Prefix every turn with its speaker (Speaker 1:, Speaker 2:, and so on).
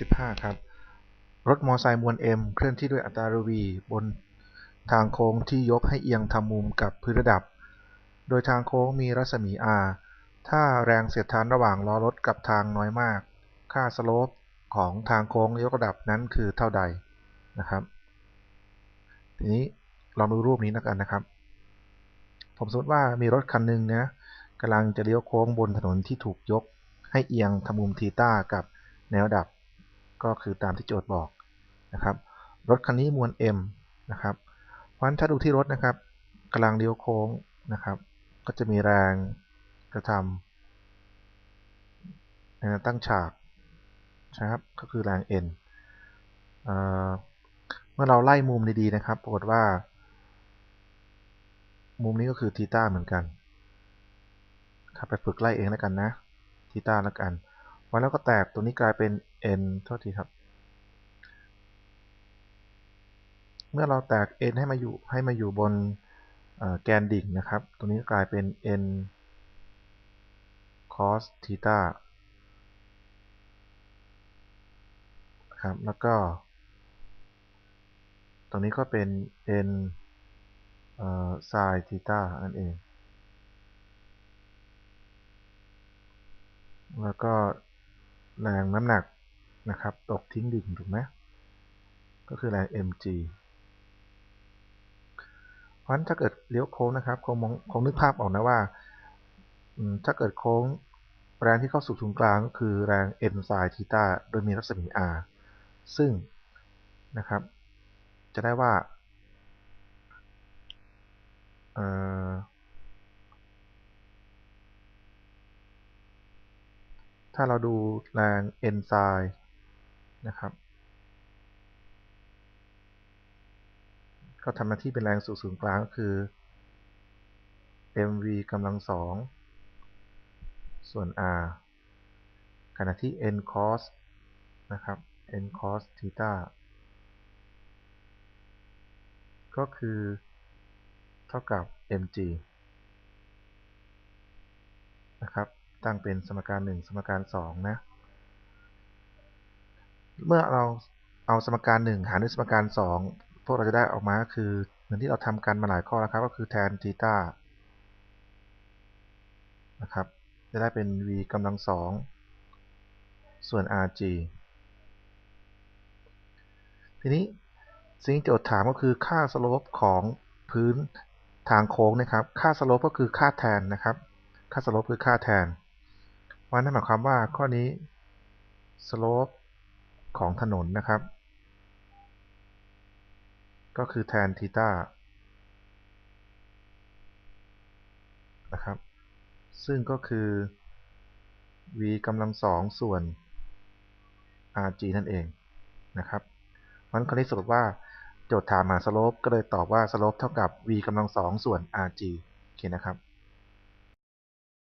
Speaker 1: 15 ครับ รถมอไซค์มวล M เคลื่อนที่ด้วยอัตราเร็ว v บนทางโค้งที่ยกให้เอียงทำมุมกับพื้นระดับ โดยทางโค้งมีรัศมี r ถ้าแรงเสียดทานระหว่างล้อรถกับทางน้อยมาก ค่าสโลปของทางโค้งยกระดับนั้นคือเท่าใดนะครับ ทีนี้ลองดูรูปนี้กันนะครับ ผมสมมติว่ามีรถคันหนึ่งนะกำลังจะเลี้ยวโค้งบนถนนที่ถูกยก ให้เอียงทำมุมทีต้ากับแนวดับ ก็คือตามที่โจทย์บอกนะครับ รถคันนี้มวล m นะครับเพราะฉะนั้นถ้าดูที่รถนะครับกำลังเลี้ยวโค้งนะครับ ก็จะมีแรงกระทำตั้งฉากนะครับก็คือแรง n เมื่อเราไล่มุมดีๆนะครับปรากฏว่า มุมนี้ก็คือทีต้าเหมือนกันครับไปฝึกไล่เองแล้วกันนะทีต้าแล้วกัน วันแล้วก็แตกตัวนี้กลายเป็น n โทษทีครับ เมื่อเราแตก n ให้มาอยู่ให้มาอยู่บนแกนดิ่งนะครับ ตัวนี้กลายเป็น n cos ทีต้าครับ แล้วก็ ตรงนี้ก็เป็น n sin ทีต้านั่นเอง แล้วก็ แรงน้ำหนักนะครับ ตกทิ้งดิ่งถูกไหมก็คือแรง mg เพราะฉะนั้นถ้าเกิดเลี้ยวโค้งนะครับคงคงนึกภาพออกนะว่าถ้าเกิดโค้งแรงที่เข้าสู่ศูนย์กลางก็คือแรง n sin ทีต้าโดยมีรัศมี r ซึ่งนะครับ จะได้ว่า ถ้าเราดูแรง n sin นะครับ ก็ทำหน้าที่เป็นแรงสู่ศูนย์กลางก็คือ mv กำลังสองส่วน r ขณะที่ n cos นะครับ n cos ทีตาก็คือเท่ากับ mg นะครับ ตั้งเป็นสมการ 1 สมการ 2 นะ เมื่อเราเอาสมการ 1 หารด้วยสมการ 2 พวกเราจะได้ออกมาก็คือเหมือนที่เราทำกันมาหลายข้อแล้วครับ ก็คือแทนทีตานะครับ จะได้เป็น v กำลัง 2 ส่วน rg ทีนี้สิ่งที่โจทย์ถามก็คือค่าสโลปของพื้นทางโค้งนะครับ ค่าสโลปก็คือค่าแทนนะครับ ค่าสโลปคือค่าแทน วันนั้นหมายความว่าข้อนี้ slope ของถนนนะครับ ก็คือแทนทีตานะครับ ซึ่งก็คือ v กำลังสองส่วน rg นั่นเองนะครับมันข้อนี้สรุปว่าโจทย์ถามหาสโลปก็เลยตอบว่าสโลปเท่ากับ v กำลังสองส่วน rg โอเคนะครับ